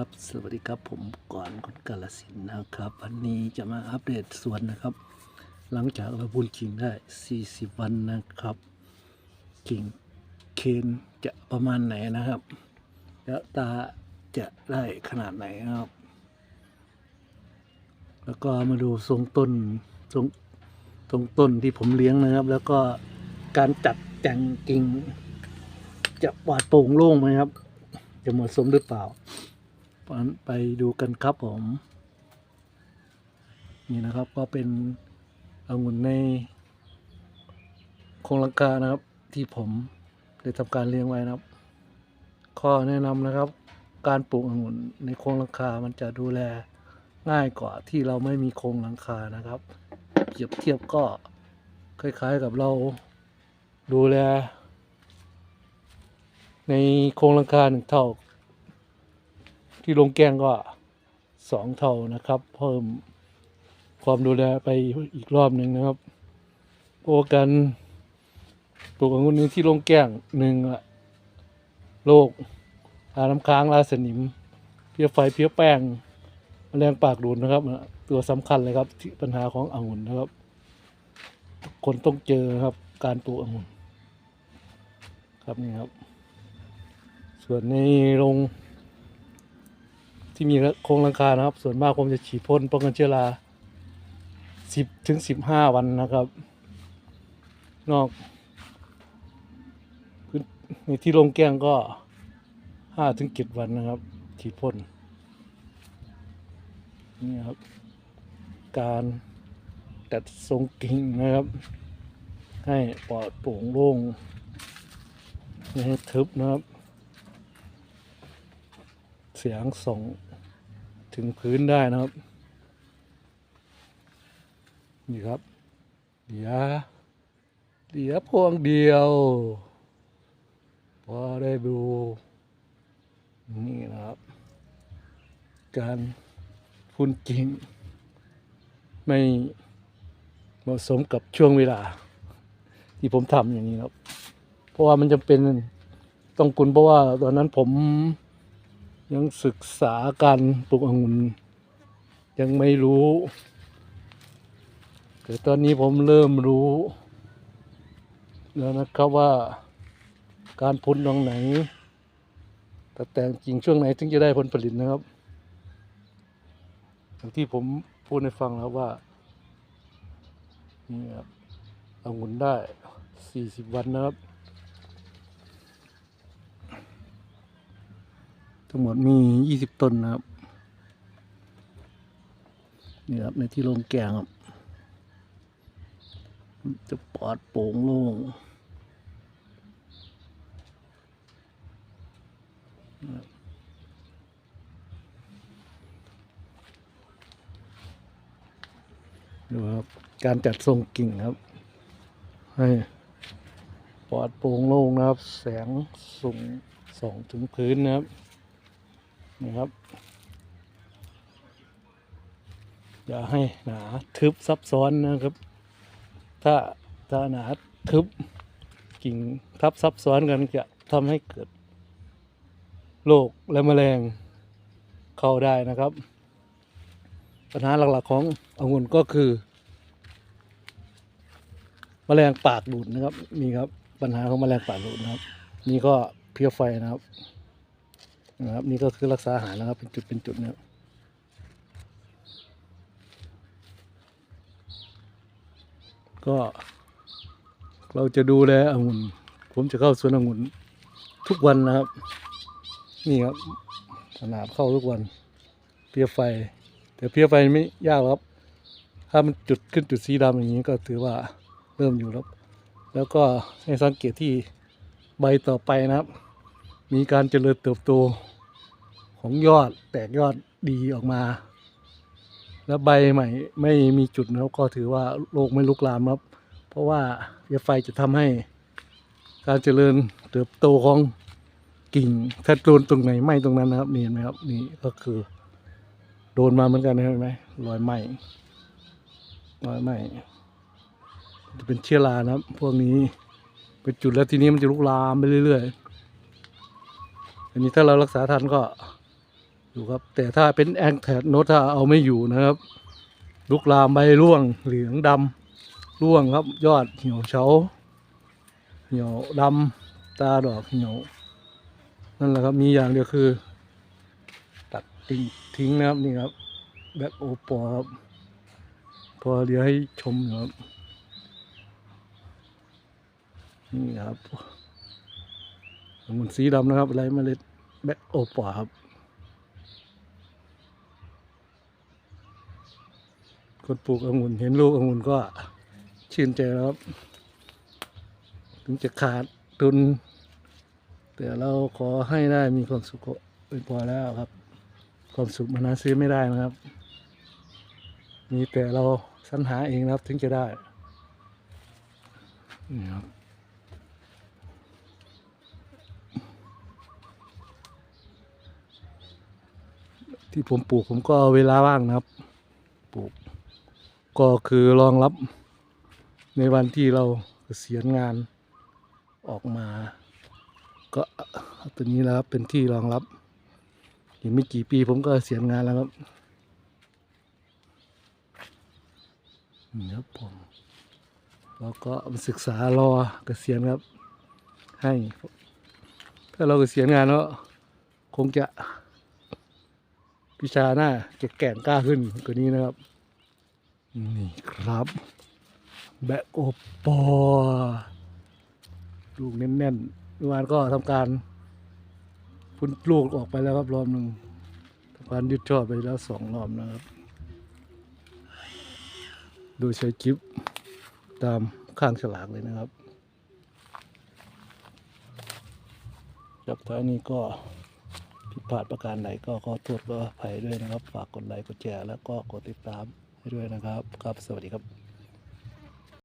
ครับ สวัสดีครับผมก่อนคนกาลสินนะครับ วันนี้จะมาอัปเดตสวนนะครับ หลังจากเราพูนกิ่งได้ 40 วันนะครับกิ่งเคนจะประมาณไหนนะครับ แล้วตาจะได้ขนาดไหนครับ แล้วก็มาดูทรงต้นทรงทรงต้นที่ผมเลี้ยงนะครับ แล้วก็การจัดแต่งกิ่งจะปลอดโปร่งโล่งไหมครับ จะเหมาะสมหรือเปล่า ไปดูกันครับผม นี่นะครับก็เป็นองุ่นในโครงลังกานะครับ ที่ผมได้ทำการเลี้ยงไว้นะครับ ข้อแนะนำนะครับ การปลูกองุ่นในโครงหลังคามันจะดูแลง่ายกว่าที่เราไม่มีโครงหลังคานะครับเปรียบเทียบก็คล้ายๆกับเราดูแล ในโครงหลังคาหนึ่งเท่า ที่ลงแกงก็สองเท่านะครับ เพิ่มความดูแลไปอีกรอบหนึ่งนะครับโอกันปลูกองุ่นในที่ลงแกงหนึ่งอะโรคอาน้ำค้างราสนิม เพี้ยไฟเพี้ยแป้งแมลงปากดูดนะครับ ตัวสำคัญเลยครับที่ปัญหาขององุ่นนะครับ คนต้องเจอครับ การปลูกองุ่นครับนี่ครับ ส่วนในโรง ที่มีโครงหลังคานะครับ ส่วนมากผมจะฉีดพ่นป้องกันเชื้อราสิบถึงสิบห้าวันนะครับ นอกในที่โรงแก้งก็ห้าถึงเจ็ดวันนะครับ ฉีดพ่นนี่ครับ การตัดทรงกิ่งนะครับ ให้ปลอดโปร่งโล่งไม่ให้ทึบนะครับ เสียงส่งถึงพื้นได้นะครับ นี่ครับ เดียวเดียวพวงเดียวพอได้ดูนี่นะครับ การพุ่นจริง ไม่เหมาะสมกับช่วงเวลา ที่ผมทำอย่างนี้ครับ เพราะว่ามันจะเป็นต้องคุณเพราะว่าตอนนั้นผม ยังศึกษาการปลูกองุ่นยังไม่รู้แต่ตอนนี้ผมเริ่มรู้ แล้วนะครับว่าการพุนตรงไหนแต่แต่งจริงช่วงไหนถึงจะได้ผลผลิตนะครับอย่างที่ผมพูดให้ฟังแล้วว่านี่ครับองุ่นได้ 40 วันนะครับ ทั้งหมดมี20ต้นนะครับ นี่ครับในที่โรงแกงครับ จะปลอดโปร่งโล่งดูครับ การจัดทรงกิ่งครับ ให้ปลอดโปร่งโล่งนะครับ แสงส่งส่องถึงพื้นนะครับ นะครับ อย่าให้หนาทึบซับซ้อนนะครับ ถ้าถ้าหนาทึบกิ่งทับซับซ้อนกันจะทำให้เกิดโรคและแมลงเข้าได้นะครับ ปัญหาหลักๆขององุ่นก็คือ แมลงปากดูดนะครับนี่ครับปัญหาของแมลงปากดูดนะครับ นี่ก็เพลียไฟนะครับ นะครับ นี่ก็คือรักษาอาหารนะครับ เป็นจุดเป็นจุดนะครับก็เราจะดูแลองุ่น ผมจะเข้าสวนองุ่นทุกวันนะครับ นี่ครับขนาดเข้าทุกวัน เพียไฟ แต่เพียไฟไม่ยากหรอกครับ ถ้ามันจุดขึ้นจุดสีดำอย่างนี้ก็ถือว่าเริ่มอยู่แล้ว แล้วก็ให้สังเกตที่ใบต่อไปนะครับ มีการเจริญเติบโตของยอดแตกยอดดีออกมา แล้วใบใหม่ไม่มีจุดนะครับก็ถือว่าโรคไม่ลุกลามครับ เพราะว่าเพียไฟจะทำให้ การเจริญเติบโตของกิ่งถ้าโดนตรงไหนไหมตรงนั้นนะครับนี่เห็นไหมครับนี่ก็คือ โดนมาเหมือนกันเห็นไหมรอยไหมรอยไหมจะเป็นเชื้อรานะครับ พวกนี้เป็นจุดแล้วทีนี้มันจะลุกลามไปเรื่อยๆ อันนี้ถ้าเรารักษาทันก็อยู่ครับ แต่ถ้าเป็นแองแทดโนตถ้าเอาไม่อยู่นะครับลุกลามใบร่วงเหลืองดำร่วงครับ ยอดเหี่ยวเฉาเหี่ยวดำตาดอกเหี่ยวนั่นแหละครับมีอย่างเดียวคือ ตัดทิ้งทิ้งนะครับนี่ครับแบ็คโอปอครับ พอเดี๋ยวให้ชมครับนี่ครับ องุ่นสีดำนะครับไรเมล็ดแบ็คโอปอครับ คนปลูกองุ่นเห็นลูกองุ่นก็ชื่นใจครับ ถึงจะขาดทุน แต่เราขอให้ได้มีความสุขเป็นพอแล้วครับ ความสุขมันหาซื้อไม่ได้นะครับ มีแต่เราสรรหาเองนะครับถึงจะได้นี่ครับ ที่ผมปลูกผมก็เวลาว่างนะครับ ปลูก ก็คือรองรับ ในวันที่เราเกษียณงานออกมา ก็ตัวนี้แล้วครับเป็นที่รองรับอีกไม่กี่ปีผมก็เกษียณงานแล้วครับนี่ครับผมแล้วก็มาศึกษารอเกษียณครับ ให้ ถ้าเราเกษียณงานแล้วคงจะ พิชาหน้าจะแก่งกล้าขึ้นกว่านี้นะครับ นี่ครับ แบกโอปอลูกแน่นๆเมื่อวานก็ทำการพุ่นลูกออกไปแล้วครับรอบหนึ่งทำการยึดช่อไปแล้วสองรอบนะครับ โดยใช้จิ๊บตามข้างฉลากเลยนะครับ จากท้ายนี้ก็ พลาดประการใดก็ขอโทษก็อภัยด้วยนะครับ ฝากกดไลค์กดแชร์แล้วก็กดติดตามให้ด้วยนะครับ ครับ สวัสดีครับ